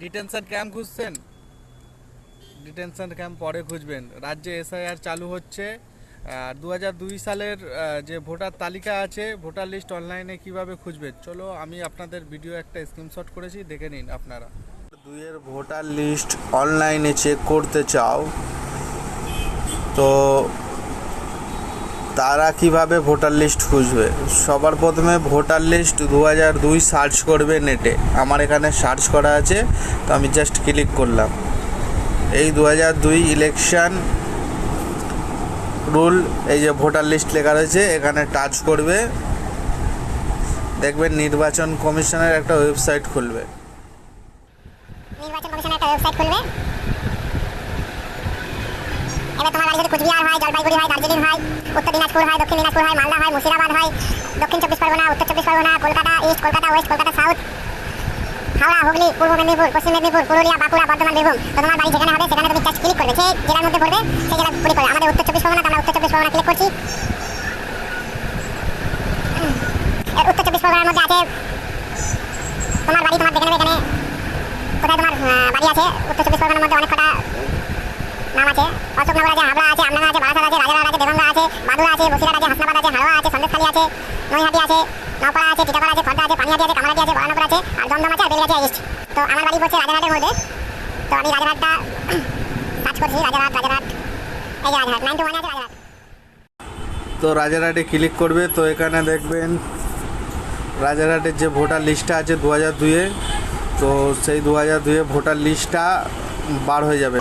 Detention camp খুঁজছেন? Detention camp পরে খুঁজবেন। রাজ্যে এসআইআর চালু হচ্ছে। দু দুই সালের যে ভোটার তালিকা আছে, ভোটার লিস্ট অনলাইনে কীভাবে খুঁজবেন চলো, আমি আপনাদের ভিডিও একটা স্ক্রিনশট করেছি, দেখে নিন আপনারা। দুইয়ের ভোটার লিস্ট অনলাইনে চেক করতে চাও, তো তারা কীভাবে ভোটার লিস্ট খুঁজবে? সবার প্রথমে ভোটার লিস্ট দু হাজার দুই সার্চ করবে নেটে আমার এখানে সার্চ করা আছে, তো আমি জাস্ট ক্লিক করলাম। এই দু হাজার দুই ইলেকশন রুল এই যে ভোটার লিস্ট লেখা রয়েছে, এখানে টাচ করবে। দেখবেন নির্বাচন কমিশনের একটা ওয়েবসাইট খুলবে। নির্বাচন কমিশনের একটা ওয়েবসাইট খুলবে। এবার তোমার বাড়ি যদি কুচবিহার হয়, জলপাইগুড়ি হয় উত্তর দিনাজপুর হয়, দক্ষিণ দিনাজপুর হয়, মালদা হয়, মুর্শিদাবাদ হয়, দক্ষিণ চব্বিশ পরগনা, উত্তর Chabbish Pargana, Kolkata, east Kolkata, west Kolkata, south, Howrah, Hooghly, পূর্ব মেদিনীপুর, পশ্চিম মেদিনীপুর, পুরুলিয়া, বাঁকুড়া, বর্ধমান, বীরভূম তো তোমার বাড়ি যেখানে হবে, সেখানে তুমি জাস্ট ক্লিক করবে। যে জেলার মধ্যে পড়বে, সেই জেলা ক্লিক করবে আমাদের উত্তর চব্বিশ পরগনা আমরা উত্তর চব্বিশ পরগনা ক্লিক করছি। উত্তর চব্বিশ পরগনার মধ্যে আছে, তোমার বাড়ি তোমার দেখে নেবে এখানে, কোথায় তোমার বাড়ি আছে, উত্তর চব্বিশ পরগনার মধ্যে অনেক কটা আছে অশোকনগর আছে, হাবড়া আছে, আমডাঙ্গা আছে, বারাসাত আছে, রাজারহাট আছে দেগঙ্গা আছে, বাদুড়া আছে বসিরহাট আছে, হাসনাবাদ আছে আছে আছে, নৈহাটি আছে আছে আছে আছে, পানিহাটি আছে কামারাটি আছে আছে, আর দমদম আছে, আর তো আমার বাড়ি পড়ছে রাজারহাটের মধ্যে। তো আমি রাজারহাটটা সার্চ করছি, রাজারহাট রাজারহাট। এই ওয়ান আছে রাজারহাট। তো রাজারহাটে ক্লিক করবে, তো এখানে দেখবেন রাজারহাটের যে ভোটার লিস্টটা আছে দু হাজার দুয়ে তো সেই দু হাজার দুয়ে ভোটার লিস্টটা বার হয়ে যাবে।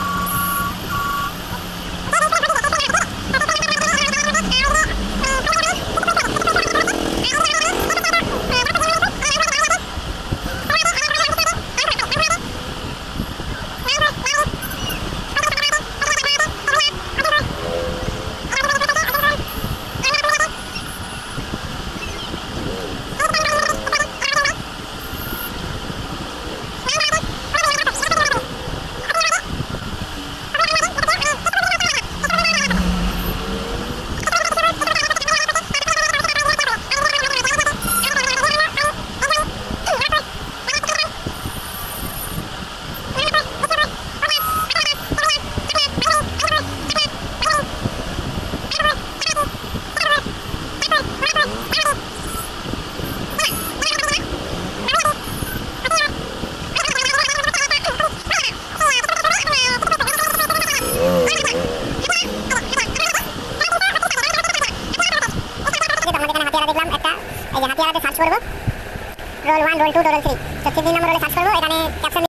আমাদের এখানে হাতিয়ারা দেখলাম একটা এই যে হাতিয়ারাতে সার্চ করব roll one roll two roll three